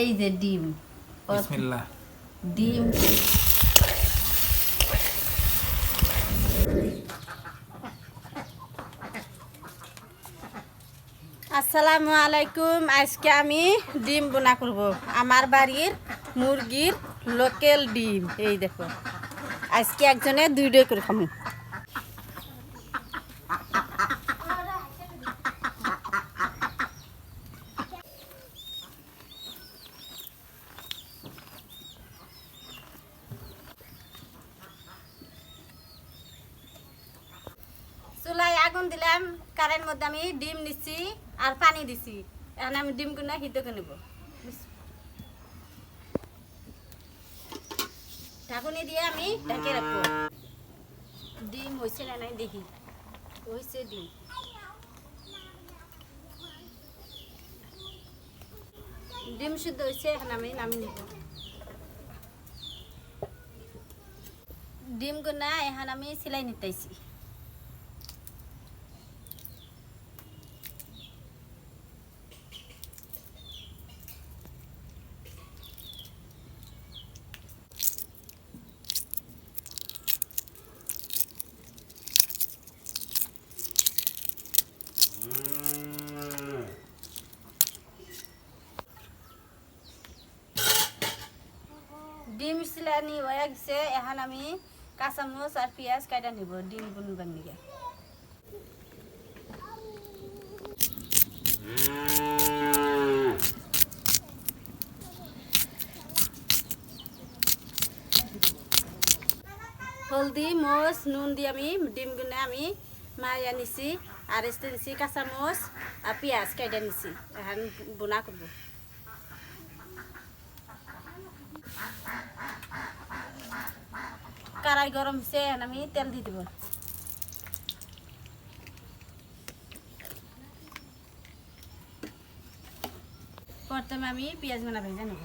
এই যে ডিম। বিসমিল্লাহ। ডিম। আসসালামু আলাইকুম। আজকে আমি ডিম বোনা করব। আমার বাড়ির মুরগির লোকাল ডিম। এই দেখো। আজকে একজনে দুইটাই করে খামু। আগুন দিলাম কারেন্ট মধ্যে আমি ডিম নিচ্ছি আর পানি দিছি এখন আমি ডিম গুনা সিদ্ধ করে নেব। ঢাকুনি দিয়ে আমি ঢেকে রাখব। ডিম হয়েছে না নাই দেখি। হয়েছে ডিম। ডিম সিদ্ধ হয়েছে এখন আমি নামি নেব। ডিম গুনা এখন আমি সিলাই নিতেছি ডিম সিলানি এখন আমি কাঁচামরিচ আর পেঁয়াজ কাটা নিব, ডিম বুনবার নিগে হলদি, মরিচ, নুন দিয়ে আমি ডিম গুনে আমি মায়া নিছি, আর এসতে নিছি কাঁচামরিচ আর পেঁয়াজ কাটা নিছি, এখন বোনা করব। কড়াই গরম হয়েছে আমি তেল দিয়ে দিব। প্রথমে আমি পেঁয়াজ বানা ভেজে নেব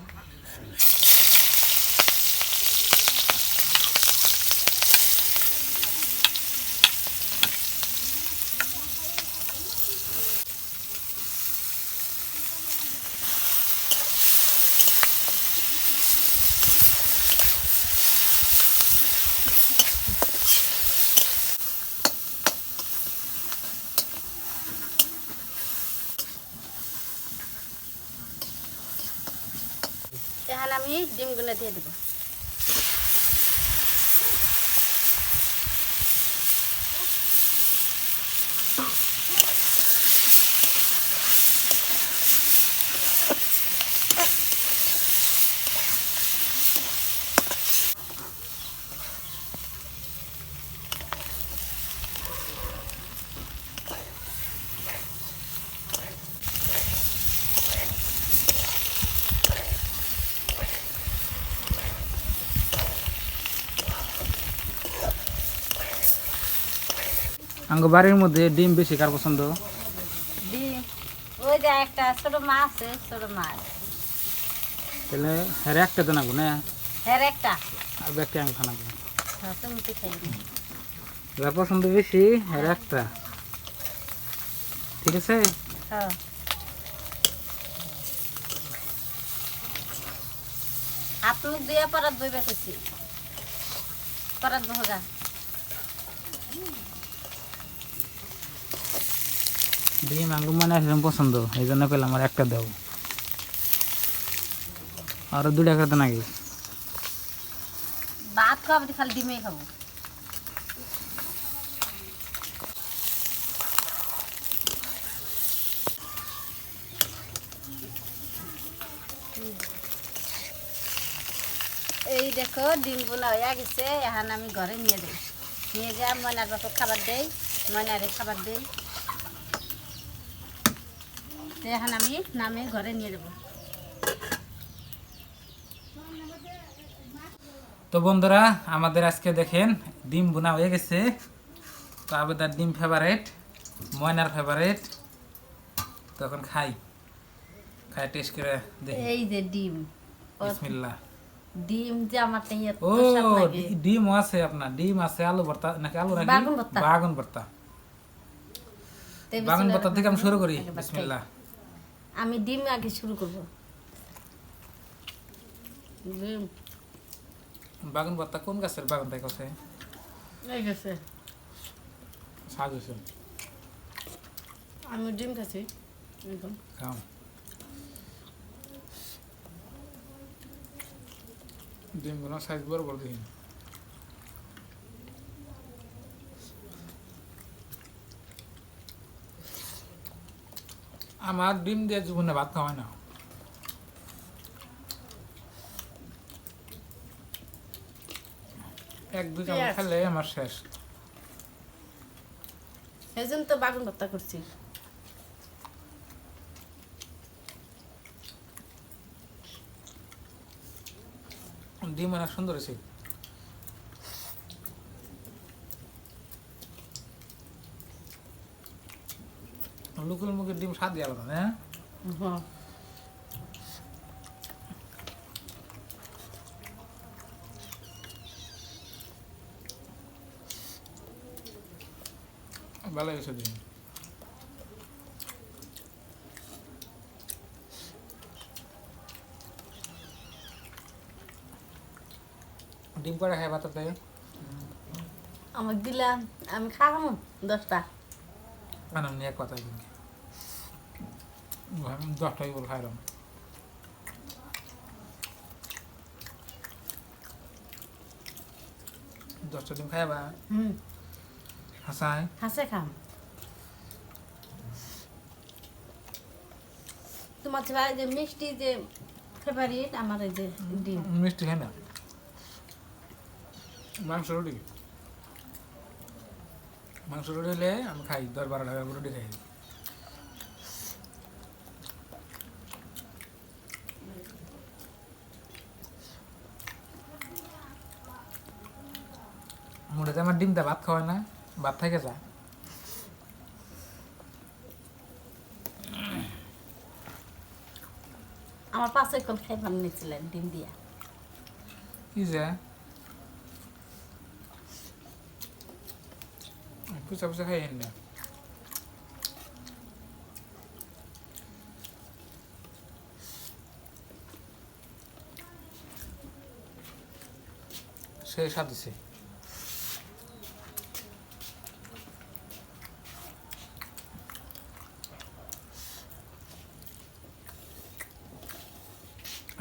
এখন আমি ডিমগুলো দিয়ে দেবো। আঙ্গ বাড়ির মধ্যে ডিম বেশি কার পছন্দ? ডিম ওই যে একটা ছোট মাছ আছে ছোট মাছ তাহলে হ্যাঁ একটা তো নাগো না। হ্যাঁ একটা। আর আমি খানাবো হ্যাঁ তুমি তো খাই যার পছন্দ বেশি হ্যাঁ একটা। ঠিক আছে? হ্যাঁ। মুখ দিয়ে পরাত বইবে পরাত বহগা। ডিম আঙ্গ মানে একদম পছন্দ, এই জন্য পেলাম আমার একটা দাও। আরও দুটা খাতে নাকি? ভাত খাওয়া খালি ডিমে খাব। এই দেখো ডিম বোনা হয়ে গেছে, এখন আমি ঘরে নিয়ে যাই। নিয়ে যা, ময়নার বাপক খাবার দেই, ময়নারে খাবার দেই। এখন আমি নামে ঘরে নিয়ে যাব। তো বন্ধুরা আমাদের আজকে দেখেন ডিম বোনা হয়ে গেছে। তো আবেদার ডিম ফেভারেট ময়নার ফেভারেট তখন খাই। খাই টেস্ট করে দেখি। এই যে ডিম। বিসমিল্লাহ। ডিম যে আমার তাই এত স্বাদ লাগে। ডিম আছে আপনার। ডিম আছে আলু ভর্তা নাকি আলু নাকি বাগুন ভর্তা। বাগুন ভর্তা। বাগুন ভর্তা থেকে আমি শুরু করি। বিসমিল্লাহ। আমি ডিম আগে শুরু করব। ডিম। বাগুন ভর্তা কোন গাছের বাগুন তাই কাছে? এই গেছে। স্বাদ হয়েছে আমি ডিম খাচ্ছি এখন খাও। ডিমগুলো সাইজ বড় বড় দেখি। আমার ডিম দিয়ে জীবনে ভাত খাওয়ায় না। এক দুই চামচ খেলে আমার শেষ। এই জন্য তো বাগুন ভর্তা করছি। ডিম অনেক সুন্দর হয়েছে। লুকুল মুখের ডিম স্বাদ দিয়ে আলাদা হ্যাঁ হ্যাঁ। ভালো হয়েছে ডিম। ডিম করে খাই ভাত তাই আমার দিলাম আমি খাওয়াবো দশটা। আনন্দ নিয়ে কথা দিন আমি দশটাই বল খাইলাম। দশটা ডিম খাইবা? হাসাই হাসে খাম। তোমার ছেলে যে মিষ্টি যে ফেভারিট আমার এই যে ডিম। মিষ্টি খাই না। মাংস রুটি। মাংস রুটি হলে আমি খাই দশ বারো টাকা রুটি খাই। মোটাতে আমার ডিমটা ভাত খাওয়ায় না ভাত থেকে যা। আমার পাশে এখন খাইবার নিয়েছিলেন ডিম দিয়া। কি যে? পুষা পুষা খাই না সে স্বাদ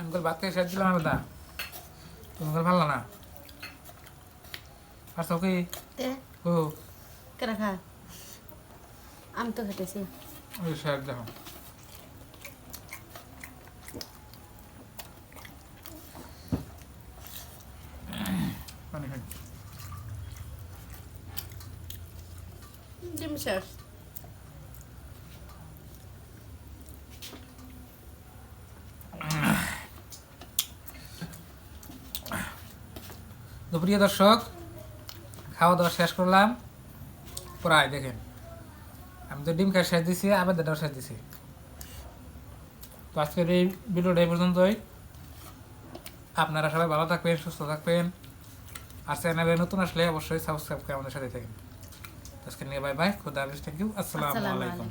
দিছে আমি কল ভাত খেয়ে দিলাম আলাদা তুমি ভালো না? আচ্ছা কি? ও। কেন খা? আমি তো খেটেছি। ওই স্যার দেখো। ডিম শেষ। তো প্রিয় দর্শক খাওয়া দাওয়া শেষ করলাম। প্রায় দেখেন আমি তো ডিম খাই শেষ দিছি আবার দাদাও শেষ দিছি। তো আজকের এই ভিডিওটা এই পর্যন্তই। আপনারা সবাই ভালো থাকবেন সুস্থ থাকবেন। আর চ্যানেলে নতুন আসলে অবশ্যই সাবস্ক্রাইব করে আমাদের সাথে থাকেন। আজকে নিয়ে বাই বাই খুদা হাফিজ থ্যাংক ইউ আসসালামু আলাইকুম।